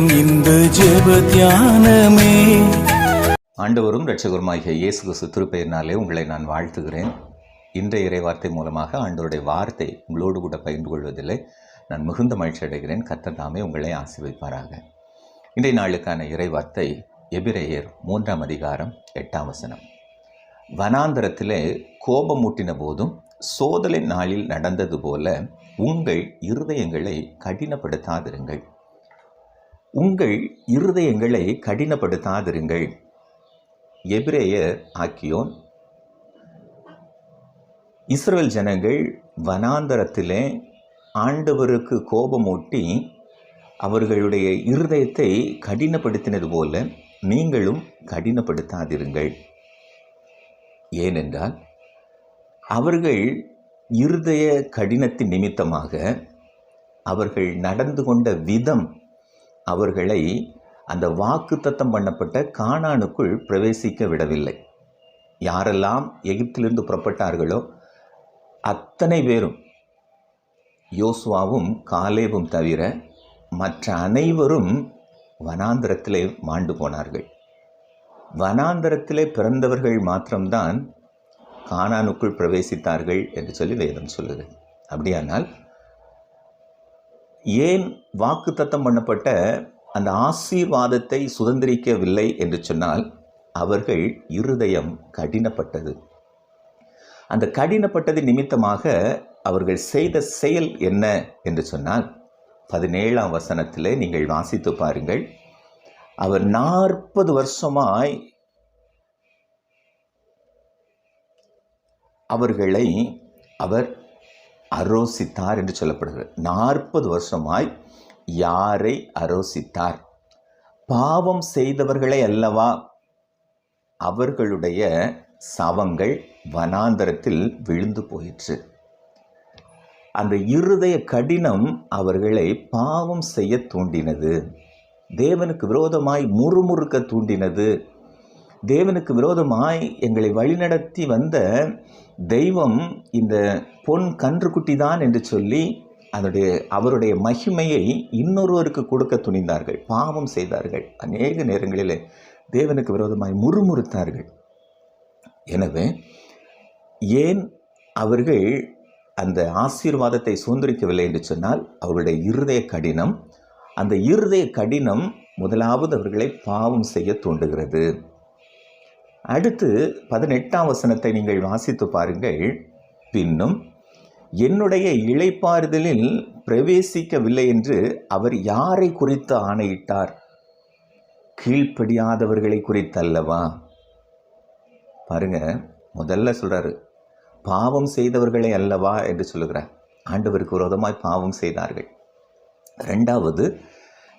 நேரம் இந்த ஜெப தியானமே. ஆண்டவரும் இரட்சகருமாகிய இயேசு கிறிஸ்து திருப்பெயரினாலே உங்களை நான் வாழ்த்துகிறேன். இன்றைய இறைவார்த்தை மூலமாக ஆண்டவருடைய வார்த்தை உங்களோடு கூட பகிர்ந்து கொள்வதில்லை. நான் மிகுந்த மகிழ்ச்சி அடைகிறேன். கத்த தாமே உங்களை ஆசிர்வைப்பாராக. இன்றைய நாளுக்கான இறைவார்த்தை எபிரேயர் மூன்றாம் அதிகாரம் எட்டாம் வசனம். வனாந்தரத்திலே கோபமூட்டின போதும் சோதனை நாளில் நடந்தது போல உங்கள் இருதயங்களை கடினப்படுத்தாதிருங்கள். உங்கள் இருதயங்களை கடினப்படுத்தாதிருங்கள். எபிரேயர் ஆக்கியோன். இஸ்ரேல் ஜனங்கள் வனாந்தரத்திலே ஆண்டவருக்கு கோபமூட்டி அவர்களுடைய இருதயத்தை கடினப்படுத்தினது போல நீங்களும் கடினப்படுத்தாதிருங்கள். ஏனென்றால் அவர்கள் இருதய கடினத்தின் நிமித்தமாக அவர்கள் நடந்து கொண்ட விதம் அவர்களை அந்த வாக்குத்தத்தம் பண்ணப்பட்ட கானானுக்குள் பிரவேசிக்க விடவில்லை. யாரெல்லாம் எகிப்திலிருந்து புறப்பட்டார்களோ அத்தனை பேரும் யோசுவாவும் காலேவும் தவிர மற்ற அனைவரும் வனாந்திரத்திலே மாண்டு போனார்கள். வனாந்தரத்திலே பிறந்தவர்கள் மாத்திரம்தான் கானானுக்குள் பிரவேசித்தார்கள் என்று சொல்லி வேதம் சொல்லுது. அப்படியானால் ஏன் வாக்குத்தத்தம் பண்ணப்பட்ட அந்த ஆசீர்வாதத்தை சுதந்திரிக்கவில்லை என்று சொன்னால் அவர்கள் இருதயம் கடினப்பட்டது. அந்த கடினப்பட்டது நிமித்தமாக அவர்கள் செய்த செயல் என்ன என்று சொன்னால் பதினேழாம் வசனத்தில் நீங்கள் வாசித்து பாருங்கள். அவர் நாற்பது வருஷமாய் அவர்களை அவர் அரோசித்தார் என்று சொல்லப்படுகிறது. நாற்பது வருஷமாய் யாரை அரோசித்தார்? பாவம் செய்தவர்களே அல்லவா? அவர்களுடைய சவங்கள் வனாந்தரத்தில் விழுந்து போயிற்று. அந்த இருதய கடினம் அவர்களை பாவம் செய்ய தூண்டினது. தேவனுக்கு விரோதமாய் முறுமுறுக்க தூண்டினது. தேவனுக்கு விரோதமாய் எங்களை வழிநடத்தி வந்த தெய்வம் இந்த பொன் கன்றுக்குட்டி தான் என்று சொல்லி அதனுடைய அவருடைய மகிமையை இன்னொருவருக்கு கொடுக்க துணிந்தார்கள். பாவம் செய்தார்கள். அநேக நேரங்களில் தேவனுக்கு விரோதமாய் முறுமுறுத்தார்கள். எனவே ஏன் அவர்கள் அந்த ஆசீர்வாதத்தை சுதந்திரிக்கவில்லை என்று சொன்னால் அவருடைய இருதய கடினம் அந்த இருதய கடினம் முதலாவது அவர்களை பாவம் செய்ய தூண்டுகிறது. அடுத்து பதினெட்டாம் வசனத்தை நீங்கள் வாசித்து பாருங்கள். பின்னும் என்னுடைய இழைப்பாறுதலில் பிரவேசிக்கவில்லை என்று அவர் யாரை குறித்து ஆணையிட்டார்? கீழ்ப்படியாதவர்களை குறித்தல்லவா? பாருங்க முதல்ல சொல்கிறாரு பாவம் செய்தவர்களே அல்லவா? என்று சொல்லுகிறார். ஆண்டவருக்கு விரோதமாய் பாவம் செய்தார்கள். ரெண்டாவது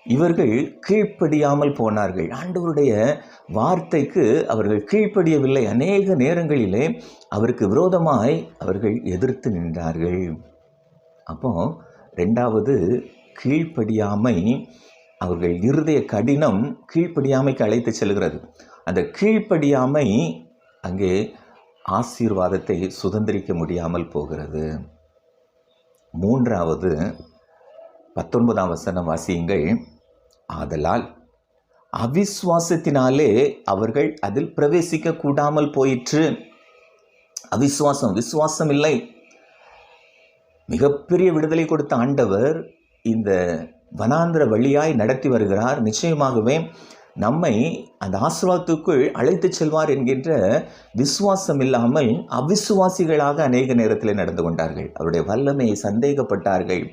இவர்கள் கீழ்ப்படியாமல் போனார்கள். ஆண்டவருடைய வார்த்தைக்கு அவர்கள் கீழ்ப்படியவில்லை. அநேக நேரங்களிலே அவருக்கு விரோதமாய் அவர்கள் எதிர்த்து நின்றார்கள். அப்போ ரெண்டாவது கீழ்ப்படியாமை அவர்கள் இருதய கடினம் கீழ்ப்படியாமைக்கு அழைத்து செல்கிறது. அந்த கீழ்ப்படியாமை அங்கே ஆசீர்வாதத்தை சுதந்திரிக்க முடியாமல் போகிறது. மூன்றாவது பத்தொன்பதாம் வசனம் வாசியுங்கள். ஆதலால் அவிஸ்வாசத்தினாலே அவர்கள் அதில் பிரவேசிக்க கூடாமல் போயிற்று. அவிஸ்வாசம் விசுவாசம் இல்லை மிகப்பெரிய விடுதலை கொடுத்த ஆண்டவர் இந்த வனாந்திர வழியாய் நடத்தி வருகிறார். நிச்சயமாகவே நம்மை அந்த ஆசிர்வாதத்துக்குள் அழைத்து செல்வார் என்கின்ற விசுவாசம் இல்லாமல் அவிசுவாசிகளாக அநேக நேரத்தில் நடந்து கொண்டார்கள். அவருடைய வல்லமையை சந்தேகப்பட்டார்கள்.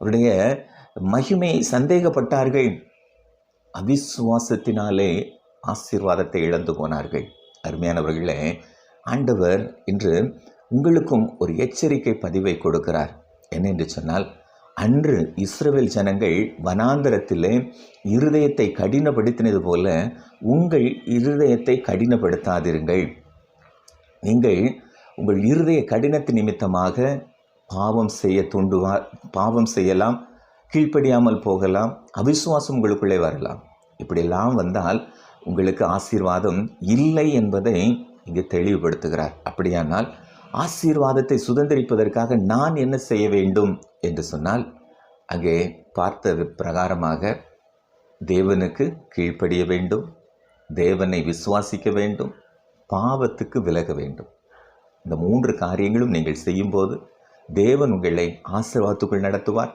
அவருடைய மகிமை சந்தேகப்பட்டார்கள். அவிசுவாசத்தினாலே ஆசீர்வாதத்தை இழந்து போனார்கள். அருமையானவர்களே ஆண்டவர் இன்று உங்களுக்கும் ஒரு எச்சரிக்கை பதிவை கொடுக்கிறார். என்னென்று சொன்னால் அன்று இஸ்ரவேல் ஜனங்கள் வனாந்தரத்திலே இருதயத்தை கடினப்படுத்தினது போல உங்கள் இருதயத்தை கடினப்படுத்தாதிருங்கள். நீங்கள் உங்கள் இருதய கடினத்து நிமித்தமாக பாவம் செய்ய தூண்டுவா பாவம் செய்யலாம். கீழ்ப்படியாமல் போகலாம் அவிசுவாசம் உங்களுக்குள்ளே வரலாம். இப்படியெல்லாம் வந்தால் உங்களுக்கு ஆசீர்வாதம் இல்லை என்பதை இங்கே தெளிவுபடுத்துகிறார். அப்படியானால் ஆசீர்வாதத்தை சுதந்திரிப்பதற்காக நான் என்ன செய்ய வேண்டும் என்று சொன்னால் அங்கே பார்த்தது பிரகாரமாக தேவனுக்கு கீழ்ப்படிய வேண்டும் தேவனை விசுவாசிக்க வேண்டும் பாவத்துக்கு விலக வேண்டும். இந்த மூன்று காரியங்களும் நீங்கள் செய்யும்போது தேவன் உங்களை ஆசீர்வாதத்துக்குள் நடத்துவார்.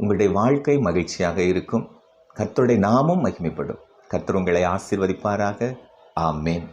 உங்களுடைய வாழ்க்கை மகிழ்ச்சியாக இருக்கும். கர்த்தருடைய நாமும் மகிமைப்படும். கர்த்தர் உங்களை ஆசீர்வதிப்பாராக. ஆமேன்.